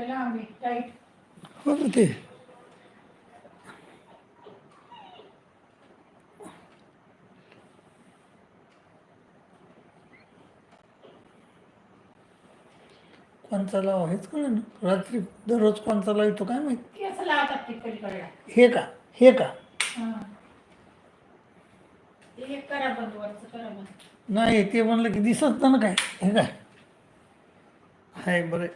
Tight हो ना ते कोणचा लावा हेच कळलं ना रात्री दररोज कोणचा लावतो काय माहीत? केस लावतात ते पलीकडला हे का? हे का? हा. ते एक करा बंद वरचं करा बंद. नाही ते म्हणलं की दिसत ना काय? हे काय? हाय बरं.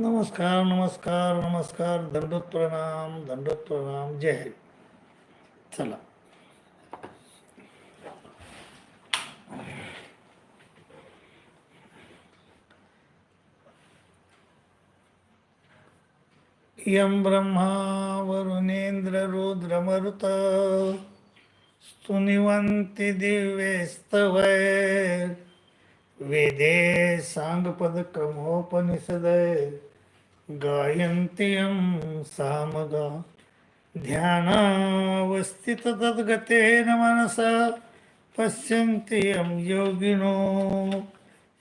नमस्कार नमस्कार नमस्कार. दंडोत प्रणाम दंडोत प्रणाम जय हरी. चला. यं ब्रह्मा वरुणेन्द्र रुद्रमरुत स्तुनिवन्ति दिव्यैस्तवैर् वेदे साङ्गपदक्रमोपनिषदय गायन्ति यं सामगा ध्यानावस्थिततद्गतेन मनसा। पश्यन्ति यं योगिनो।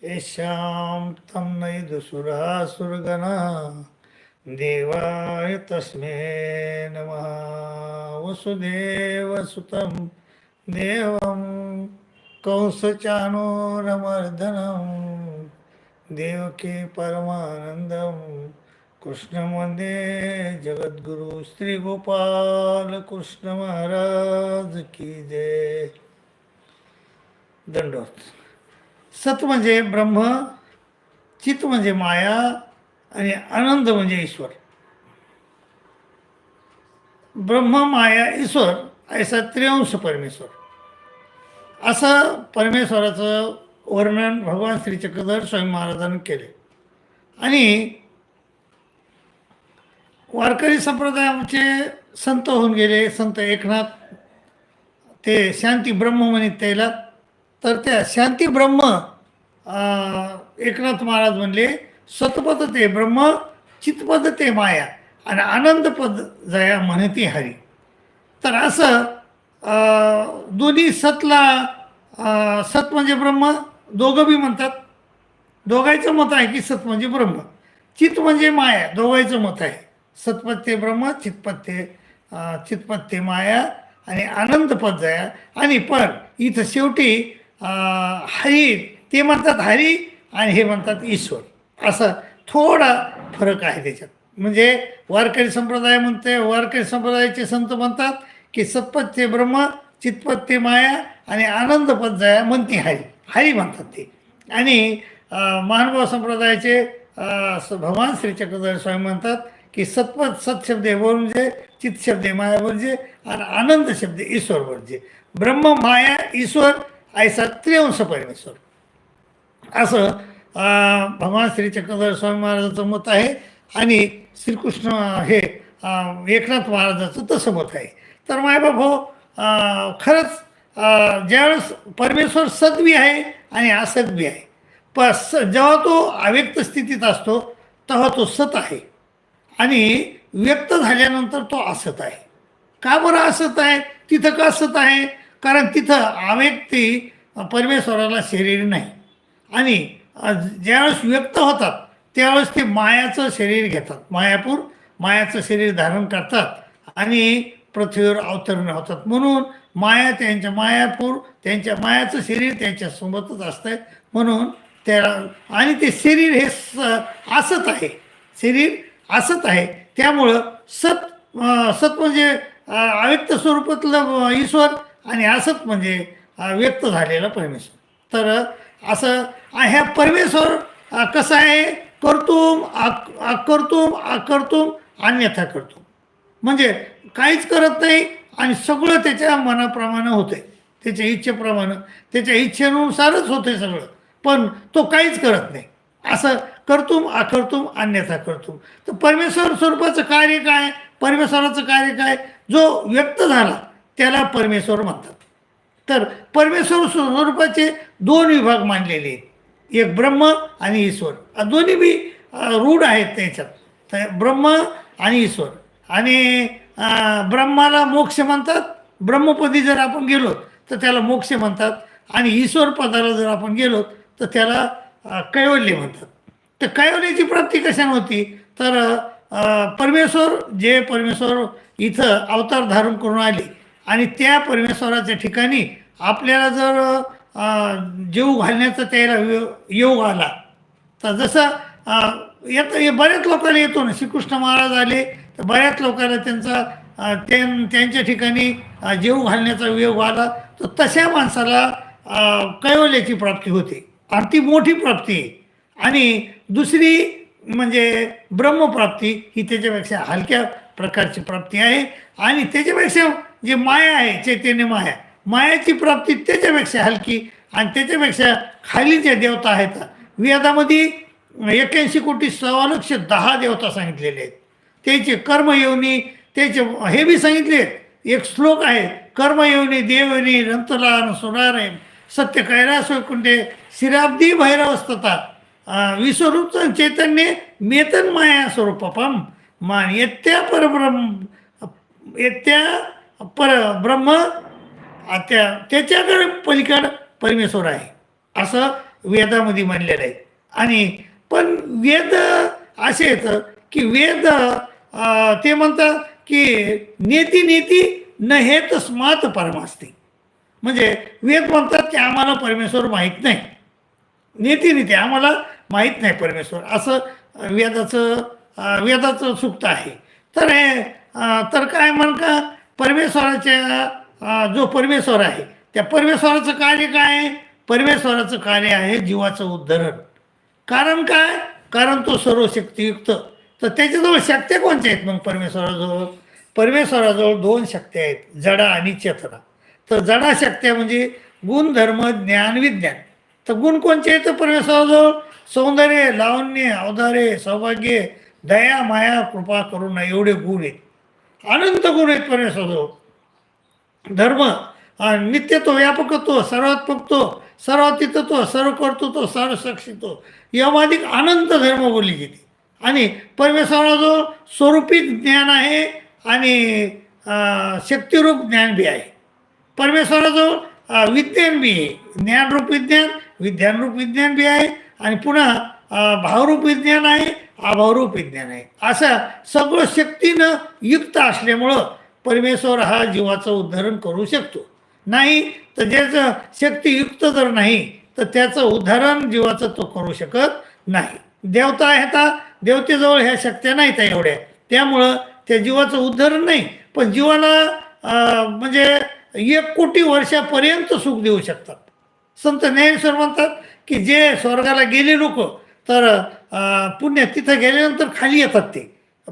येषां तं नैदुसुरासुरगणा देवाय तस्मै नमः। वसुदेवसुतं देवं। कंसचानोरमर्दनं। देवकी परमानन्दम् कृष्ण वंदे जगद्गुरु श्रीगोपाल कृष्ण महाराज की जय. दंडोत सत म्हणजे ब्रह्म चित म्हणजे माया आणि आनंद म्हणजे ईश्वर. ब्रह्म माया ईश्वर ऐसा त्रियांश परमेश्वर. असं परमेश्वराचं वर्णन भगवान श्री चक्रधर स्वामी महाराजांनी केले. आणि वारकरी संप्रदायाचे संत होऊन गेले संत एकनाथ. ते शांती ब्रह्म म्हणत त्याला. तर त्या शांती ब्रह्म एकनाथ महाराज म्हणले सतपद ते ब्रह्म चितपद ते माया आणि आनंदपद जया म्हणती हरी. तर असं दोन्ही सतला सत म्हणजे ब्रह्म दोघं बी म्हणतात. दोघांचं मत आहे की सत म्हणजे ब्रह्म. चित म्हणजे माया दोघांचं मत आहे. सतपद ब्रह्म चितपद ते माया आणि आनंदपद जया. आणि पण इथं शेवटी हरी ते म्हणतात हरी आणि हे म्हणतात ईश्वर. असं थोडा फरक आहे त्याच्यात. म्हणजे वारकरी संप्रदाय म्हणते वारकरी संप्रदायाचे संत म्हणतात की सतपद ब्रह्म चितपद माया आणि आनंदपद जया म्हणते हरी. हरी म्हणतात ते. आणि महानुभाव संप्रदायाचे स- भगवान श्री चक्रधर स्वामी म्हणतात की सत्पद सत्शब्द शब्द आहे म्हणजे आहे माया म्हणजे आणि आनंद शब्द ईश्वर म्हणजे ब्रह्म माया ईश्वर ऐसा त्रिवंश परमेश्वर. असं भगवान श्री चक्रधर स्वामी महाराजाचं मत आहे. आणि श्रीकृष्ण हे एकनाथ महाराजाचं तसं मत आहे. तर मायबाप हो खरंच ज्यावेळेस परमेश्वर सद्वी आहे आणि असद्वी आहे. प स जेव्हा तो अव्यक्त स्थितीत असतो तेव्हा तो सत आहे. आणि व्यक्त झाल्यानंतर तो असत आहे. का बरं असत आहे? तिथं का असत आहे? कारण तिथं अव्यक्ती परमेश्वराला शरीर नाही. आणि ज्यावेळेस व्यक्त होतात त्यावेळेस ते मायाचं शरीर घेतात. मायापूर मायाचं शरीर धारण करतात आणि पृथ्वीवर अवतरण होतात. म्हणून माया त्यांच्या मायापूर त्यांच्या मायाचं शरीर त्यांच्यासोबतच असतं म्हणून त्या आणि ते शरीर हे स असत आहे. शरीर असंच आहे. त्यामुळं सत सत म्हणजे अव्यक्त स्वरूपातलं ईश्वर आणि असत म्हणजे व्यक्त झालेला परमेश्वर. तर असं ह्या परमेश्वर कसं आहे? करतुम अकर्तुम अकर्तुम अन्यथा करतो म्हणजे काहीच करत नाही आणि सगळं त्याच्या मनाप्रमाणे होते त्याच्या इच्छेप्रमाणे. त्याच्या इच्छेनुसारच होते सगळं. पण तो काहीच करत नाही. असं करतुम अकर्तुम अन्यथा करतुम. तर परमेश्वर स्वरूपाचं कार्य काय? परमेश्वराचं कार्य काय? जो व्यक्त झाला त्याला परमेश्वर म्हणतात. तर परमेश्वर स्वरूपाचे दोन विभाग मानलेले आहेत. एक ब्रह्म आणि ईश्वर. दोन्ही बी रूढ आहेत त्याच्यात. तर ब्रह्म आणि ईश्वर. आणि ब्रह्माला मोक्ष म्हणतात. ब्रह्मपदी जर आपण गेलो तर त्याला मोक्ष म्हणतात. आणि ईश्वर पदाला जर आपण गेलो तर त्याला कैवल्य म्हणतात. तर कैवल्याची प्राप्ती कशाने होती? तर परमेश्वर जे परमेश्वर इथं अवतार धारण करून आले आणि त्या परमेश्वराच्या ठिकाणी आपल्याला जर जीव घालण्याचा त्याला योग- योग आला तर जसं येत बऱ्याच लोकांना येतो ना श्रीकृष्ण महाराज आले तर बऱ्याच लोकांना त्यांचा त्यां त्यांच्या ठिकाणी जीव घालण्याचा योग आला तर तशा माणसाला कैवल्याची प्राप्ती होते. आणि ती मोठी प्राप्ती आहे. आणि दुसरी म्हणजे ब्रह्मप्राप्ती ही त्याच्यापेक्षा हलक्या प्रकारची प्राप्ती आहे. आणि त्याच्यापेक्षा जे माया आहे चैतन्य माया मायाची प्राप्ती त्याच्यापेक्षा हलकी आणि त्याच्यापेक्षा खाली ज्या देवता आहेत वेदामध्ये एक्याऐंशी कोटी सव्वा दहा देवता सांगितलेले आहेत. त्याचे कर्मयोनी त्याचे हे बी सांगितले एक श्लोक आहे कर्मयोनी देवनी रंतलान सुनारायण सत्य कैलास वैकुंठे शिराब्दी भैरवस्तता विश्वरूप चैतन्य मेतन माया स्वरूपम मान येत्या परब्रह्म येत्या पर ब्रह्म त्या त्याच्याकडे पलीकडं परमेश्वर आहे. असं वेदामध्ये म्हणलेलं आहे. आणि पण वेद असे येतं की वेद ते म्हणतात की नेती नेती न हे तस्मात परमास्ती. म्हणजे वेद म्हणतात की आम्हाला परमेश्वर माहीत नाही. नेते नेते आम्हाला माहीत नाही परमेश्वर. असं वेदाचं वेदाचं सुक्त आहे. तर हे तर काय म्हण का परमेश्वराच्या जो परमेश्वर आहे त्या परमेश्वराचं कार्य काय आहे? परमेश्वराचं कार्य आहे जीवाचं उद्धरण. कारण काय? कारण तो सर्व शक्तियुक्त तर त्याच्याजवळ शक्त्या कोणत्या आहेत मग परमेश्वराजवळ? परमेश्वराजवळ दोन शक्त्या आहेत जडा आणि चेतना. तर जडा शक्त्या म्हणजे गुणधर्म ज्ञान विज्ञान. तर गुण कोणते आहेत? परमेश्वराजवळ सौंदर्य लावण्य अवधारे सौभाग्य दया माया कृपा करुणा एवढे गुण आहेत. अनंत गुण आहेत परमेश्वराजवळ. धर्म नित्यत्व व्यापकत्व सर्वात्मकत्व सर्वातीतत्व सर्व कर्तृत्व सर्व सक्षित्व यामाधिक अनंत धर्म बोलली गेली. आणि परमेश्वराजवळ स्वरूपी ज्ञान आहे आणि शक्तिरूप ज्ञान बी आहे. परमेश्वराजवळ विज्ञान बी आहे. ज्ञानरूप विज्ञान विज्ञानरूप विज्ञान बी आहे आणि पुन्हा भावरूप विज्ञान आहे अभावरूप विज्ञान आहे. असं सगळं शक्तीनं युक्त असल्यामुळं परमेश्वर हा जीवाचं उद्धरण करू शकतो. नाही तर ज्याचं शक्तियुक्त जर नाही तर त्याचं उद्धरण जीवाचं तो करू शकत नाही. देवता आहेत देवतेजवळ ह्या शक्त्या नाहीत एवढ्या. त्यामुळं त्या जीवाचं उद्धरण नाही. पण जीवाला म्हणजे एक कोटी वर्षापर्यंत सुख देऊ शकतात. संत ज्ञानेश्वर म्हणतात की जे स्वर्गाला गेले लोक तर पुण्य तिथं गेल्यानंतर खाली येतात ते.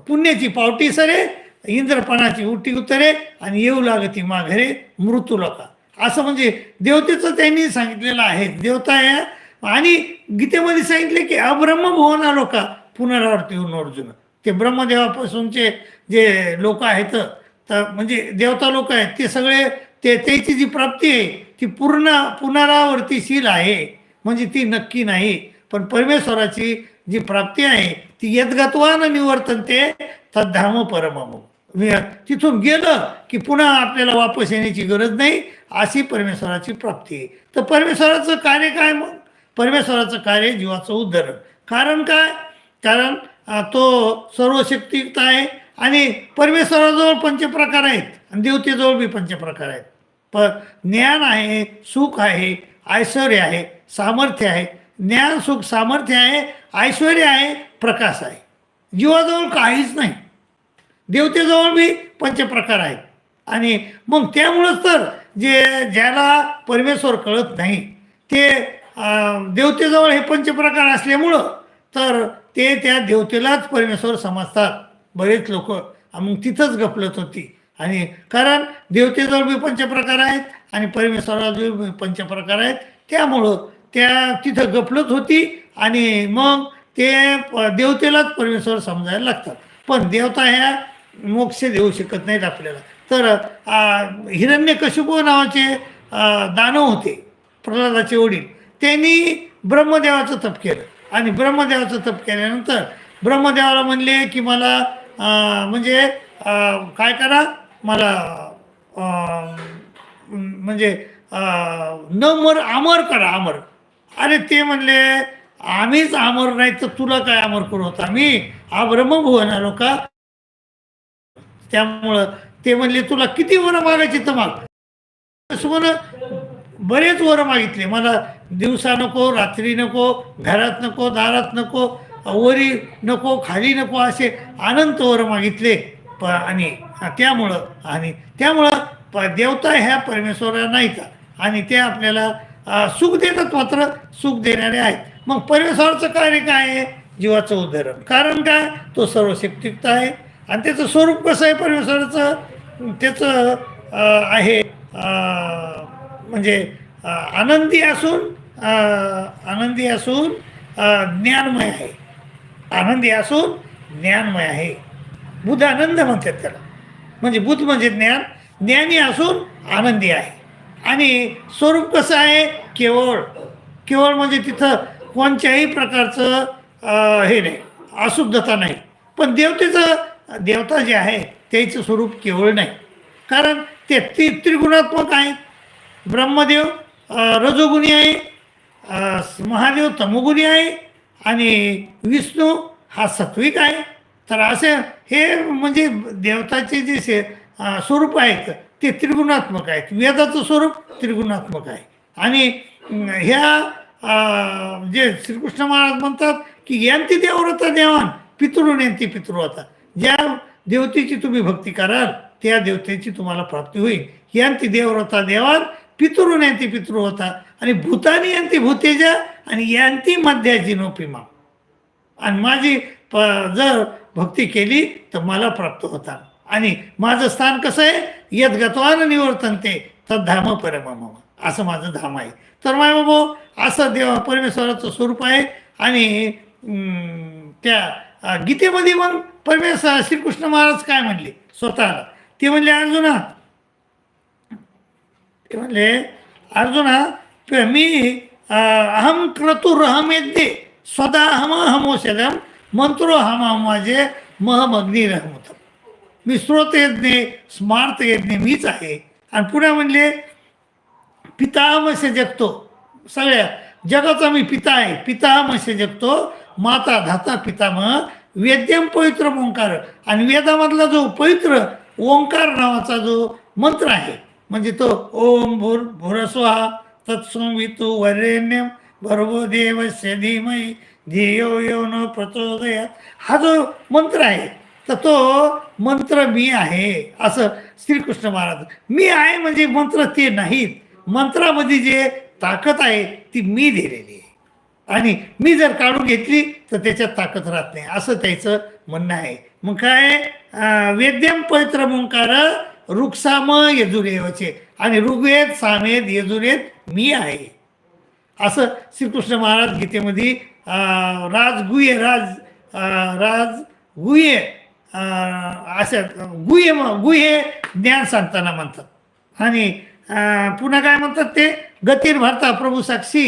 पुण्याची पावटी सरे इंद्रपणाची उटी उतरे आणि येऊ लागती माघरे मृत्यू लोका. असं म्हणजे देवतेचं त्यांनी सांगितलेलं आहे. देवता या आणि गीतेमध्ये सांगितले की अब्रह्म भुवना लोका पुनरावृत्ती होऊन अर्जुन. ते ब्रह्मदेवापासूनचे जे लोक आहेत तर म्हणजे देवता लोक आहेत ते सगळे ते त्याची जी प्राप्ती आहे ती पूर्ण पुनरावर्तीशील आहे. म्हणजे ती नक्की नाही. पण परमेश्वराची जी प्राप्ती आहे ती यदगतवान निवर्तन ते तद्धाम परमम. तिथून गेलं की पुन्हा आपल्याला वापस येण्याची गरज नाही अशी परमेश्वराची प्राप्ती आहे. तर परमेश्वराचं कार्य काय मग? परमेश्वराचं कार्य जीवाचं उद्धरण. कारण काय? कारण तो सर्वशक्तियुक्त आहे आणि परमेश्वराजवळ पंचप्रकार आहेत. आणि देवतेजवळ बी पंचप्रकार आहेत. प ज्ञान आहे सुख आहे ऐश्वर आहे सामर्थ्य आहे. ज्ञान सुख सामर्थ्य आहे ऐश्वर आहे प्रकाश आहे. जीवाजवळ काहीच नाही. देवतेजवळ बी पंचप्रकार आहेत. आणि मग त्यामुळंच तर जे ज्याला परमेश्वर कळत नाही ते देवतेजवळ हे पंचप्रकार असल्यामुळं तर ते त्या देवतेलाच परमेश्वर समजतात. बरेच लोक. मग तिथंच गपलत होती. आणि कारण देवतेजवळ बी पंचप्रकार आहेत आणि परमेश्वराजवळ बी पंचप्रकार आहेत. त्यामुळं त्या तिथं गफलत होती आणि मग ते प- देवतेलाच परमेश्वर समजायला लागतात. पण देवता ह्या मोक्ष देऊ शकत नाहीत आपल्याला. तर हिरण्य कशुपो नावाचे दानव होते प्रल्हादाचे वडील. त्यांनी ब्रह्मदेवाचं तप केलं. आणि ब्रह्मदेवाचं तप केल्यानंतर ब्रह्मदेवाला म्हणले की मला म्हणजे काय करा? मला म्हणजे न मर अमर करा अमर. अरे ते म्हणले आम्हीच अमर नाही तर तुला काय अमर करू? होता मी हा ब्रह्मभुवन आलो का त्यामुळं ते म्हणले तुला किती वरं मागायची तर माग? बरेच वरं मागितले. मला दिवसा नको रात्री नको घरात नको दारात नको वरी नको खाली नको असे अनंत वरं मागितले. प आणि त्यामुळं आणि त्यामुळं प देवता ह्या परमेश्वरा नाहीत आणि ते आपल्याला सुख देतात मात्र सुख देणारे आहेत. मग परमेश्वराचं कार्य काय आहे? जीवाचं उदाहरण कारण काय? तो सर्वशक्तियुक्त आहे. आणि त्याचं स्वरूप कसं आहे परमेश्वराचं? त्याचं आहे म्हणजे आनंदी असून आनंदी असून ज्ञानमय आहे. आनंदी असून ज्ञानमय आहे. बुद्ध आनंद म्हणतात त्याला. म्हणजे बुद्ध म्हणजे ज्ञान ज्ञानी असून आनंदी आहे. आणि स्वरूप कसं आहे? केवळ. केवळ म्हणजे तिथं कोणत्याही प्रकारचं हे नाही अशुद्धता नाही. पण देवतेचं देवता जे आहे त्याचं स्वरूप केवळ नाही. कारण ते ती त्रिगुणात्मक आहेत ब्रह्मदेव रजोगुणी आहे महादेव तमोगुणी आहे आणि विष्णू हा सात्विक आहे. तर असे हे म्हणजे देवताचे जे स्वरूप आहेत ते त्रिगुणात्मक आहेत. वेदाचं स्वरूप त्रिगुणात्मक आहे. आणि ह्या जे श्रीकृष्ण महाराज म्हणतात की यांती देवव्रता देवान पितृण यांती पितृव्रता. ज्या देवतेची तुम्ही भक्ती कराल त्या देवतेची तुम्हाला प्राप्ती होईल. यांती देवव्रता देवान पितृण यांती होता आणि भूतानी यांती भूतेजा आणि यांती मध्याची नोपिमा आणि माझी प जर भक्ती केली तर मला प्राप्त होता आणि माझं स्थान कसं आहे? यद गतवान निवर्तनते तद्धाम परम मम असं माझं धाम आहे. तर माय बाबा असं देव परमेश्वराचं स्वरूप आहे. आणि त्या गीतेमध्ये मग परमेश्वर श्रीकृष्ण महाराज काय म्हणले? स्वतःला. ते म्हणले अर्जुना. ते म्हणले अर्जुना मी अ, अहम क्रतुरहम स्वतः अहम मंत्रो हम माझे महम अग्निरहमत मी स्रोत यज्ञ स्मार्त यज्ञ मीच आहे. आणि पुन्हा म्हणजे पितामसे जगतो. सगळ्या जगाचा मी पिता आहे. पितामसे जगतो. माता धाता पितामह. वेद्यम पवित्र ओंकार. आणि वेदामधला जो पवित्र ओंकार नावाचा जो मंत्र आहे म्हणजे तो ओम भूर भुरस्वा तत्सोमितो वरेण्यम भर्गो देवस्य धीमहि धियो यो न प्रचोदयात. हा जो मंत्र आहे तर तो मंत्र मी आहे असं श्रीकृष्ण महाराज. मी आहे म्हणजे मंत्र ते नाहीत. मंत्रामध्ये जे ताकद आहे ती मी दिलेली आहे. आणि मी जर काढून घेतली तर त्याच्यात ताकद राहत नाही. असं त्याचं म्हणणं आहे. मग काय? वेद्यम पवित्र मुंकार रुक्साम यजुरेवचे. आणि ऋग्वेद सामेद यजुरेद मी आहे. असं श्रीकृष्ण महाराज गीतेमध्ये अं, राज राज राज गुह्य अशा असं गुह्य म- गुह्य ज्ञान सांगताना म्हणतात. आणि पुन्हा काय म्हणतात ते? गतीर भारता प्रभू साक्षी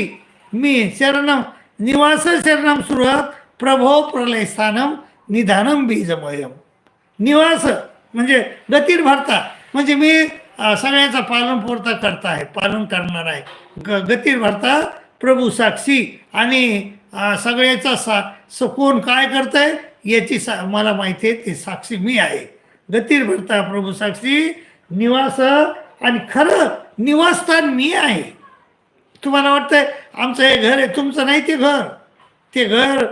मी शरणम निवास शरणम सुरुवात प्रभो प्रलय स्थानम निधानम बीजमयम निवास म्हणजे गतीर भारता. म्हणजे मी सगळ्याचा पालनपोरता करता आहे पालन करणार आहे. ग गतीर भरता प्रभू साक्षी आणि सगळ्याचा सा स कोण काय करत आहे याची सा मला माहिती आहे ते साक्षी मी आहे. गतीर भरता प्रभू साक्षी निवास आणि खरं निवासस्थान मी आहे. तुम्हाला वाटतंय आमचं हे घर आहे तुमचं नाही ते घर. ते घर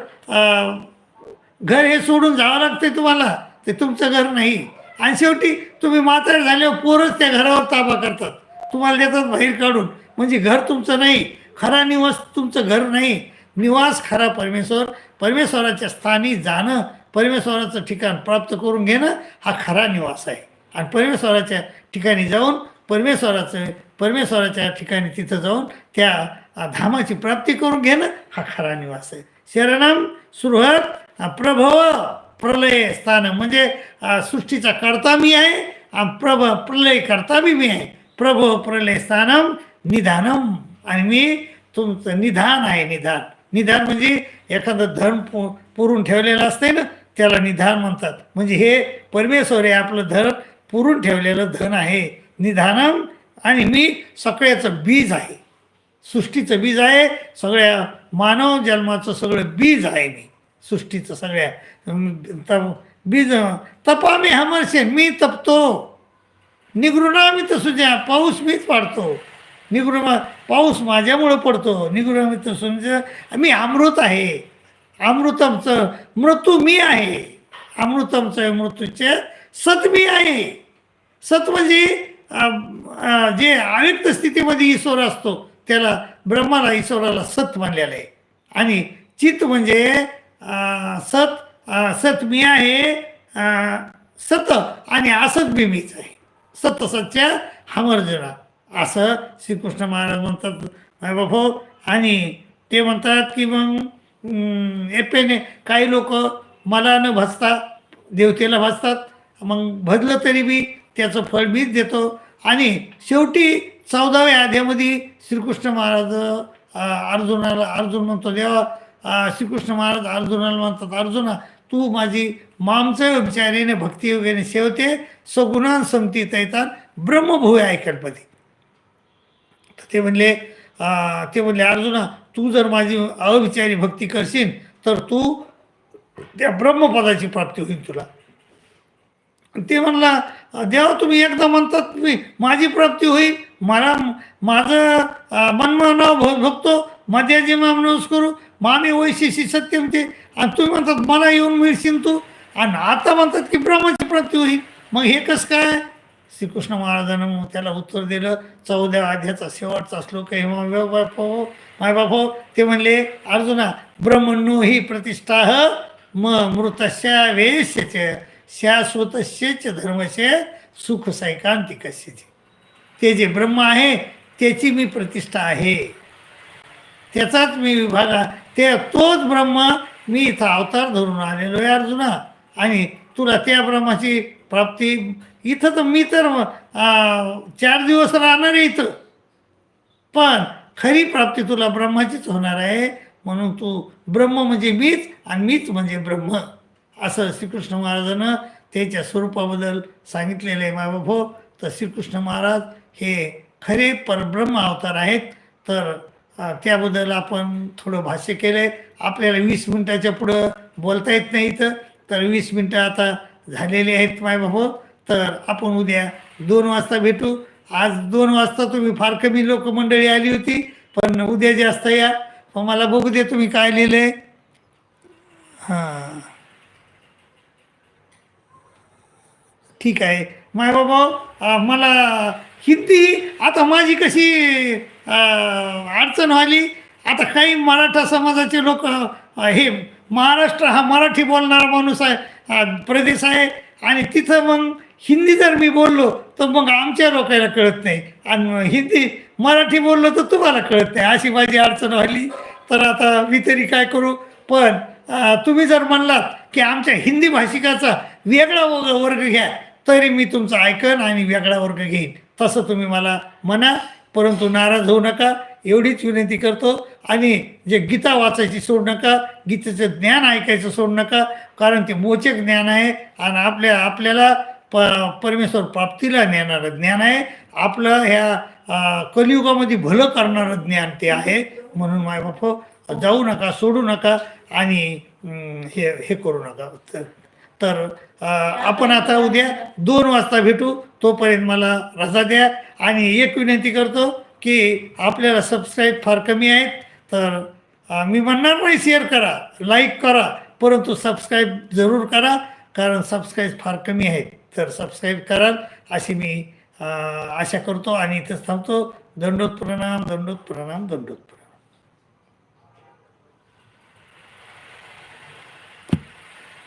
घर हे सोडून जावं लागते तुम्हाला ते तुमचं घर नाही. आणि शेवटी तुम्ही मात्र झाल्यावर पोरच त्या घरावर ताबा करतात. तुम्हाला देतात बाहेर काढून. म्हणजे घर तुमचं नाही खरा निवास तुमचं घर नाही. निवास खरा परमेश्वर. परमेश्वराच्या स्थानी जाणं परमेश्वराचं ठिकाण प्राप्त करून घेणं हा खरा निवास आहे. आणि परमेश्वराच्या ठिकाणी जाऊन परमेश्वराचं परमेश्वराच्या ठिकाणी तिथं जाऊन त्या धामाची प्राप्ती करून घेणं हा खरा निवास आहे. शरणम सुरुवात प्रभव! प्रलय स्थान. म्हणजे सृष्टीचा करता मी आहे आणि प्रभ प्रलय करता बी मी आहे. प्रभो प्रलय स्थानम निधानम. आणि मी तुमचं निधान आहे निधान. निधान म्हणजे एखादं धन पु पुरून ठेवलेलं असते ना त्याला निधान म्हणतात. म्हणजे हे परमेश्वर आहे आपलं धन पुरून ठेवलेलं धन आहे. निधानम आणि मी सगळ्याचं बीज आहे. सृष्टीचं बीज आहे सगळ्या मानव जन्माचं सगळं बीज आहे मी. सृष्टीचं सगळ्या. त- बीज तपामी हमरशे मी तपतो. निगृणामी मी पाऊस मीच पाडतो. निगृणा पाऊस माझ्यामुळं पडतो. निगृणामी मी मी अमृत आहे. अमृतमचं मृत्यू मी आहे. अमृतमचं मृत्यूचे सत मी आहे. सत म्हणजे जे अव्यक्त स्थितीमध्ये ईश्वर असतो त्याला ब्रह्माला ईश्वराला सत मानलेलं आहे. आणि चित म्हणजे सत सत मी आहे सत आणि असत मी मीच आहे. सत सत्या हमर्जना. असं श्रीकृष्ण महाराज म्हणतात माय आणि ते म्हणतात की मग एपेने काही लोक मला न भजता देवतेला भाजतात मग भजलं तरी मी त्याचं फळ मीच देतो. आणि शेवटी चौदाव्या अध्यामध्ये श्रीकृष्ण महाराज अर्जुनाला अर्जुन म्हणतो देवा श्रीकृष्ण महाराज अर्जुनाला म्हणतात अर्जुना तू माझी मामचं विचारेने भक्ती वगैरे सेवते सगुणान संगतीत तैतान ब्रह्मभूय ऐकल्पती तर ते म्हणले ते म्हणले अर्जुना तू जर माझी अविचारी भक्ती करशील तर तू त्या ब्रह्मपदाची प्राप्ती होईल तुला. ते म्हणला देवा तुम्ही एकदा म्हणतात मी माझी प्राप्ती होईल मला माझं अं, मनमनाव भ भक्तो मध्याजी मामनस करू मामे वैशिशी सत्यम ते आणि तुम्ही म्हणतात मला येऊन मिळशील तू. आणि आता म्हणतात की ब्रह्माची प्राप्ती होईल. मग हे कसं काय? श्रीकृष्ण महाराजानं मग त्याला उत्तर दिलं. चौदा अध्याचा शेवटचा श्लोक आहे माय बाप माय बाप ते म्हणले अर्जुना ब्रह्मण्यो ही प्रतिष्ठा म मृतस्या वेश्यचे शाश्वतस्यच धर्मशे सुख सैकांतिकस्य ते जे ब्रह्म आहे त्याची मी प्रतिष्ठा आहे. त्याचाच मी विभाग ते तोच ब्रह्म मी इथं अवतार धरून आलेलो आहे अर्जुना. आणि तुला त्या ब्रह्माची प्राप्ती इथं तर मी तर चार दिवस राहणार आहे इथं. पण खरी प्राप्ती तुला ब्रह्माचीच होणार आहे म्हणून तू ब्रह्म म्हणजे मीच आणि मीच म्हणजे ब्रह्म असं श्रीकृष्ण महाराजानं त्याच्या स्वरूपाबद्दल सांगितलेलं आहे मायबापो तर श्रीकृष्ण महाराज हे खरे परब्रह्म अवतार आहेत तर त्याबद्दल आपण थोडं भाष्य केलं आहे आपल्याला वीस मिनटाच्या पुढं बोलता येत नाही इथं. तर वीस मिनटं आता झालेली आहेत मायबापो तर आपण उद्या दोन वाजता भेटू. आज दोन वाजता तुम्ही फार कमी लोक मंडळी आली होती पण उद्या जास्त या. मग मला बघू दे तुम्ही काय लिहिलं आहे हां. ठीक आहे. माय बाबा मला हिंदी आता माझी कशी अडचण व्हाली आता काही मराठा समाजाचे लोक हे महाराष्ट्र हा मराठी बोलणारा माणूस आहे प्रदेश आहे. आणि तिथं मग हिंदी जर मी बोललो तर मग आमच्या लोकांना कळत नाही. आणि हिंदी मराठी बोललो तर तुम्हाला कळत नाही. अशी माझी अडचण व्हाली तर आता मी तरी काय करू? पण तुम्ही जर म्हणलात की आमच्या हिंदी भाषिकाचा वेगळा वर्ग घ्या तरी मी तुमचं ऐकन आणि वेगळा वर्ग घेईन. तसं तुम्ही मला म्हणा. परंतु नाराज होऊ नका एवढीच विनंती करतो. आणि जे गीता वाचायची सोडू नका गीतेचं ज्ञान ऐकायचं सोडू नका कारण ते मोचक ज्ञान आहे आणि आपल्या आपल्याला प परमेश्वर प्राप्तीला नेणारं ज्ञान आहे. आपलं ह्या कलियुगामध्ये भलं करणारं ज्ञान ते आहे. म्हणून मायबाप जाऊ नका सोडू नका आणि हे हे करू नका. तर आपण आता उद्या दोन वाजता भेटू. तोपर्यंत मला रजा द्या. आणि एक विनंती करतो की आपल्याला सबस्क्राईब फार कमी आहेत. तर मी म्हणणार नाही शेअर करा लाईक करा परंतु सबस्क्राईब जरूर करा कारण सबस्क्राईब फार कमी आहेत. तर सबस्क्राईब कराल अशी मी आशा करतो आणि इथंच थांबतो. दंडोत प्रणाम दंडोत प्रणाम दंडोत प्रणाम.